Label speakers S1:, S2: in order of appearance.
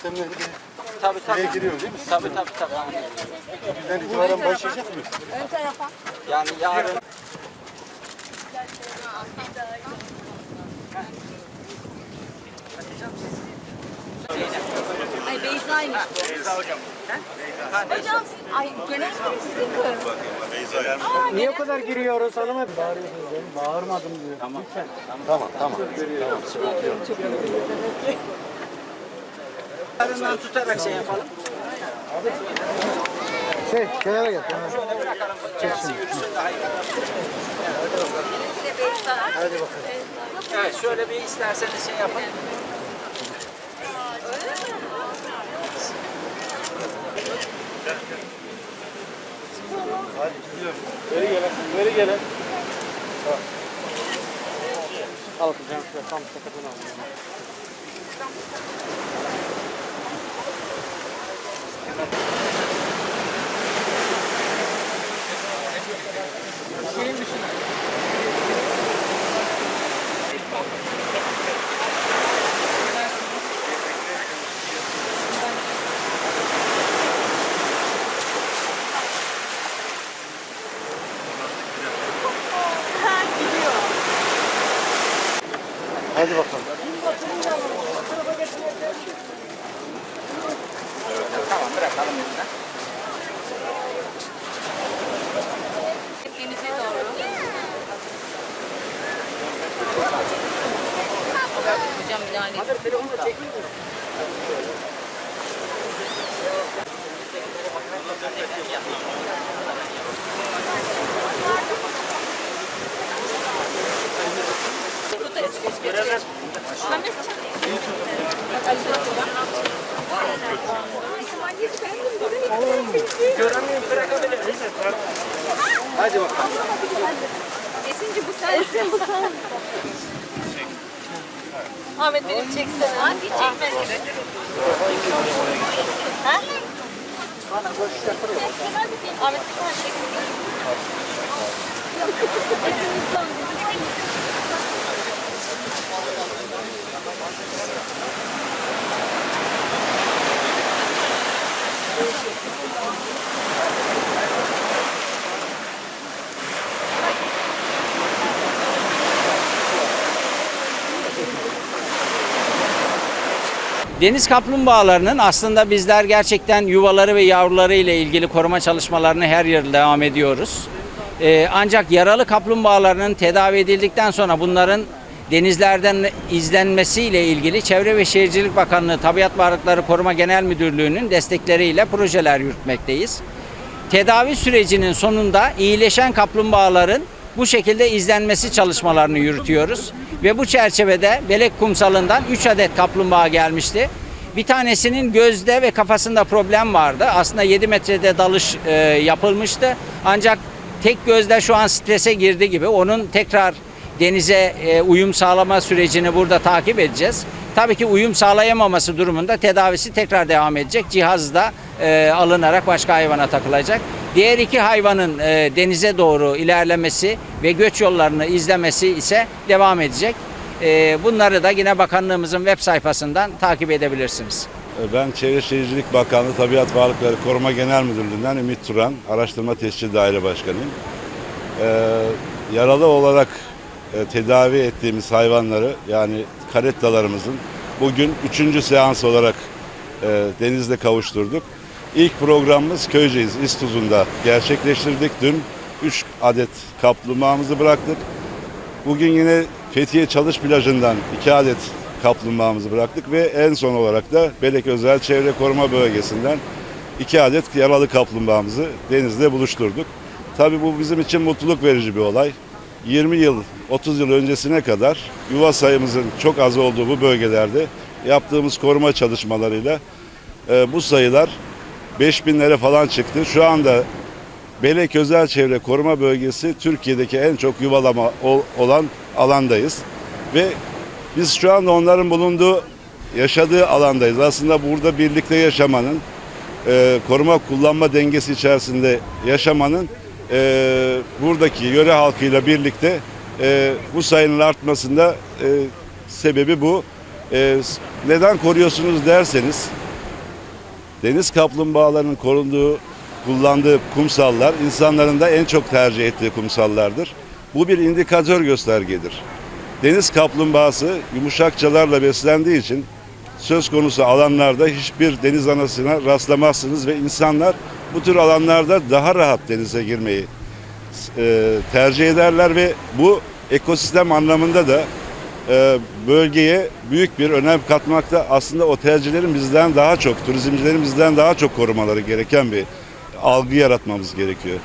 S1: sistemleri de
S2: Tabii tabii.
S1: giriyor değil mi?
S2: Tabii tabii tabii.
S1: Bizden itibaren başlayacak mı?
S2: Yani yarın
S3: Ay Beyza'ymış bu. Beyza hocam. Hocam ay genel sizin kız.
S4: Niye o kadar giriyoruz hanımefendi? Bağırıyorsunuz ben bağırmadım diyor. Tamam. Lütfen.
S1: Tamam tamam.
S2: Yarından tutarak şey yapalım.
S4: Şey, kenara gel. kenara.
S2: Kendisi yürüsün daha iyi.
S4: Hadi bakalım.
S2: Evet şöyle bir isterseniz şey yapın.
S4: Geri gelin. Geri gelin. Al kızım şöyle tam sepetini al. Hadi bakalım.
S2: Bırakalım eline.
S3: Denize doğru. Hocam müdahale edin.
S2: Göremiyorum bırakabiliriz. Hadi bakalım.
S3: Esinci bu sen. Esin bu sen. Ahmet benim çeksene. Hadi çekmez. Ha? Ahmet bir tane çeksin.
S2: Deniz kaplumbağalarının aslında bizler gerçekten yuvaları ve yavruları ile ilgili koruma çalışmalarını her yıl devam ediyoruz. Ee, ancak yaralı kaplumbağalarının tedavi edildikten sonra bunların denizlerden izlenmesiyle ilgili Çevre ve Şehircilik Bakanlığı Tabiat Varlıkları Koruma Genel Müdürlüğü'nün destekleriyle projeler yürütmekteyiz. Tedavi sürecinin sonunda iyileşen kaplumbağaların bu şekilde izlenmesi çalışmalarını yürütüyoruz. Ve bu çerçevede Belek Kumsalı'ndan 3 adet kaplumbağa gelmişti. Bir tanesinin gözde ve kafasında problem vardı. Aslında 7 metrede dalış e, yapılmıştı. Ancak tek gözde şu an strese girdi gibi. Onun tekrar denize e, uyum sağlama sürecini burada takip edeceğiz. Tabii ki uyum sağlayamaması durumunda tedavisi tekrar devam edecek. Cihaz da e, alınarak başka hayvana takılacak. Diğer iki hayvanın e, denize doğru ilerlemesi ve göç yollarını izlemesi ise devam edecek. Bunları da yine bakanlığımızın web sayfasından takip edebilirsiniz.
S5: Ben Çevre Şehircilik Bakanlığı Tabiat Varlıkları Koruma Genel Müdürlüğü'nden Ümit Turan, Araştırma Tescil Daire Başkanıyım. Ee, yaralı olarak e, tedavi ettiğimiz hayvanları yani karettalarımızın bugün üçüncü seans olarak e, denizde kavuşturduk. İlk programımız Köyceğiz, İstuzun'da gerçekleştirdik. Dün 3 adet kaplumbağamızı bıraktık. Bugün yine Fethiye Çalış Plajı'ndan 2 adet kaplumbağamızı bıraktık ve en son olarak da Belek Özel Çevre Koruma Bölgesi'nden 2 adet yaralı kaplumbağamızı denizde buluşturduk. Tabii bu bizim için mutluluk verici bir olay. 20 yıl, 30 yıl öncesine kadar yuva sayımızın çok az olduğu bu bölgelerde yaptığımız koruma çalışmalarıyla e, bu sayılar 5000'lere falan çıktı. Şu anda Belek Özel Çevre Koruma Bölgesi Türkiye'deki en çok yuvalama ol- olan alandayız. Ve biz şu anda onların bulunduğu, yaşadığı alandayız. Aslında burada birlikte yaşamanın, e, koruma kullanma dengesi içerisinde yaşamanın e, buradaki yöre halkıyla birlikte e, bu sayının artmasında e, sebebi bu. E, neden koruyorsunuz derseniz Deniz kaplumbağalarının korunduğu, kullandığı kumsallar insanların da en çok tercih ettiği kumsallardır. Bu bir indikatör göstergedir. Deniz kaplumbağası yumuşakçalarla beslendiği için söz konusu alanlarda hiçbir deniz anasına rastlamazsınız ve insanlar bu tür alanlarda daha rahat denize girmeyi e, tercih ederler ve bu ekosistem anlamında da e, bölgeye büyük bir önem katmakta. Aslında otelcilerin bizden daha çok, turizmcilerin bizden daha çok korumaları gereken bir algı yaratmamız gerekiyor.